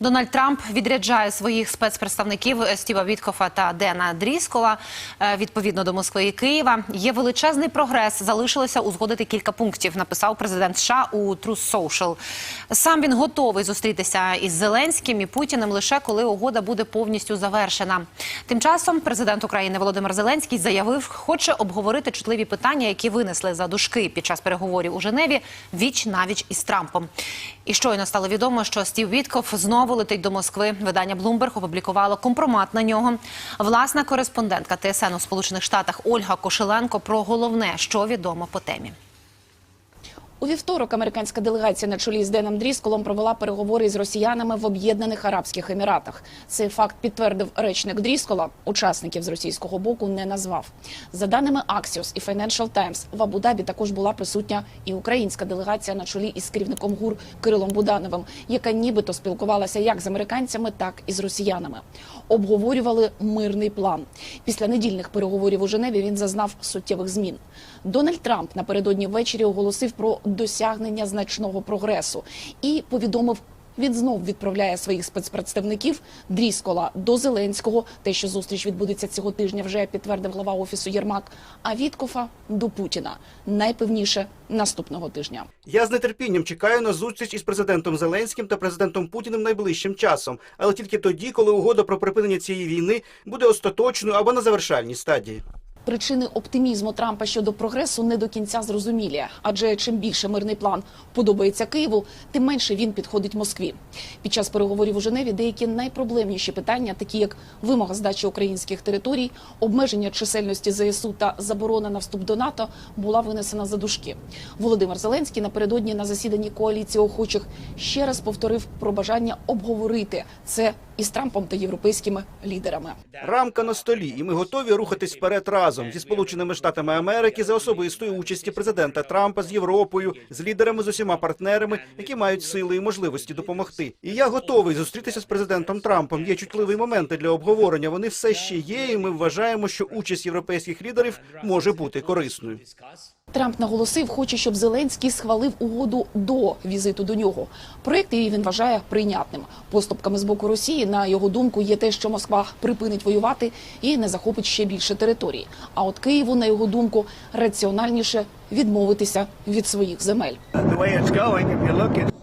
Дональд Трамп відряджає своїх спецпредставників Стіва Віткофа та Дена Дріскола е, відповідно до Москви і Києва. Є величезний прогрес. Залишилося узгодити кілька пунктів. Написав президент США у Truth Social. Сам він готовий зустрітися із Зеленським і Путіним лише коли угода буде повністю завершена. Тим часом президент України Володимир Зеленський заявив, хоче обговорити чутливі питання, які винесли за дужки під час переговорів у Женеві віч навіч із Трампом. І щойно стало відомо, що Стів Вітков знову летить до Москви. Видання Bloomberg опублікувало компромат на нього. Власна кореспондентка ТСН у Сполучених Штатах Ольга Кошеленко про головне, що відомо по темі. У вівторок американська делегація на чолі з Деном Дрісколом провела переговори з росіянами в Об'єднаних Арабських Еміратах. Цей факт підтвердив речник Дріскола. Учасників з російського боку не назвав. За даними Axios і Financial Times, в Абу-Дабі також була присутня і українська делегація на чолі із керівником ГУР Кирилом Будановим, яка нібито спілкувалася як з американцями, так і з росіянами. Обговорювали мирний план. Після недільних переговорів у Женеві він зазнав суттєвих змін. Дональд Трамп напередодні ввечері оголосив про досягнення значного прогресу і повідомив. Він знов відправляє своїх спецпредставників Дріскола до Зеленського. Те, що зустріч відбудеться цього тижня, вже підтвердив глава офісу Єрмак. А Віткофа до Путіна найпевніше наступного тижня. Я з нетерпінням чекаю на зустріч із президентом Зеленським та президентом Путіним найближчим часом, але тільки тоді, коли угода про припинення цієї війни буде остаточною або на завершальній стадії. Причини оптимізму Трампа щодо прогресу не до кінця зрозумілі, адже чим більше мирний план подобається Києву, тим менше він підходить Москві. Під час переговорів у Женеві деякі найпроблемніші питання, такі як вимога здачі українських територій, обмеження чисельності ЗСУ та заборона на вступ до НАТО, була винесена за дужки. Володимир Зеленський напередодні на засіданні коаліції охочих ще раз повторив про бажання обговорити це із Трампом та європейськими лідерами. Рамка на столі, і ми готові рухатись вперед разом зі Сполученими Штатами Америки за особистої участі президента Трампа з Європою, з лідерами з усіма партнерами, які мають сили і можливості допомогти. І я готовий зустрітися з президентом Трампом. Є чутливі моменти для обговорення. Вони все ще є, і ми вважаємо, що участь європейських лідерів може бути корисною. Трамп наголосив, хоче, щоб Зеленський схвалив угоду до візиту до нього. Проєкт її він вважає прийнятним. Поступками з боку Росії, на його думку, є те, що Москва припинить воювати і не захопить ще більше територій. А от Києву, на його думку, раціональніше відмовитися від своїх земель.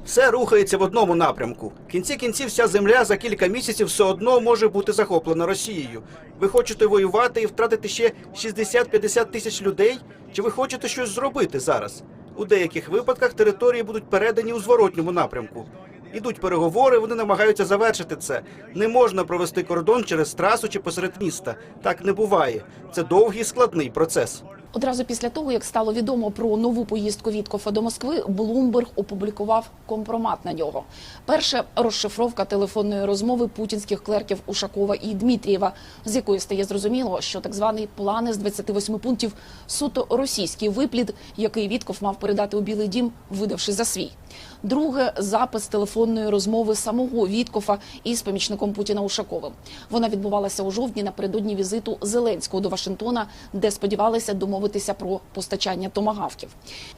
Все рухається в одному напрямку. В кінці кінців вся земля за кілька місяців все одно може бути захоплена Росією. Ви хочете воювати і втратити ще 60-50 тисяч людей? Чи ви хочете щось зробити зараз? У деяких випадках території будуть передані у зворотньому напрямку. Ідуть переговори, вони намагаються завершити це. Не можна провести кордон через трасу чи посеред міста. Так не буває. Це довгий складний процес. Одразу після того, як стало відомо про нову поїздку Віткофа до Москви, Блумберг опублікував компромат на нього. Перше розшифровка телефонної розмови путінських клерків Ушакова і Дмитрієва, з якої стає зрозуміло, що так званий план із 28 пунктів суто російський виплід, який Вітков мав передати у Білий Дім, видавши за свій. Друге запис телефонної розмови самого Віткофа із помічником Путіна Ушаковим. Вона відбувалася у жовтні напередодні візиту Зеленського до Вашингтона, де сподівалися домовитися про постачання томагавків.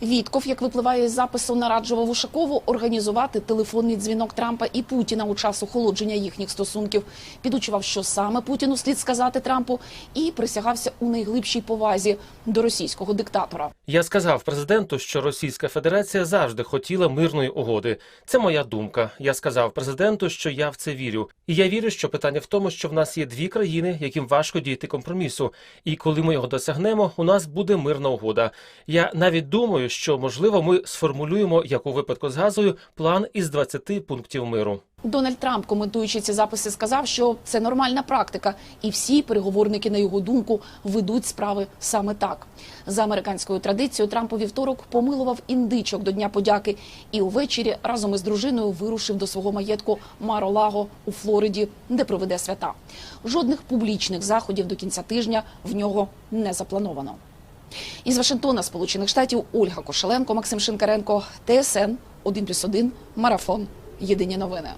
Вітков, як випливає із запису, нараджував Ушакову організувати телефонний дзвінок Трампа і Путіна у час охолодження їхніх стосунків. Підучував, що саме Путіну слід сказати Трампу, і присягався у найглибшій повазі до російського диктатора. Я сказав президенту, що Російська Федерація завжди хотіла мирної угоди. Це моя думка. Я сказав президенту, що я в це вірю. І я вірю, що питання в тому, що в нас є дві країни, яким важко дійти компромісу. І коли ми його досягнемо, у нас буде мирна угода. Я навіть думаю, що можливо ми сформулюємо, як у випадку з газою, план із 20 пунктів миру. Дональд Трамп, коментуючи ці записи, сказав, що це нормальна практика, і всі переговорники, на його думку, ведуть справи саме так. За американською традицією, Трамп у вівторок помилував індичок до Дня подяки і увечері разом із дружиною вирушив до свого маєтку Маро-Лаго у Флориді, де проведе свята. Жодних публічних заходів до кінця тижня в нього не заплановано. Із Вашингтона, Сполучених Штатів, Ольга Кошеленко, Максим Шинкаренко, ТСН 1+,1, Марафон. Єдині новини.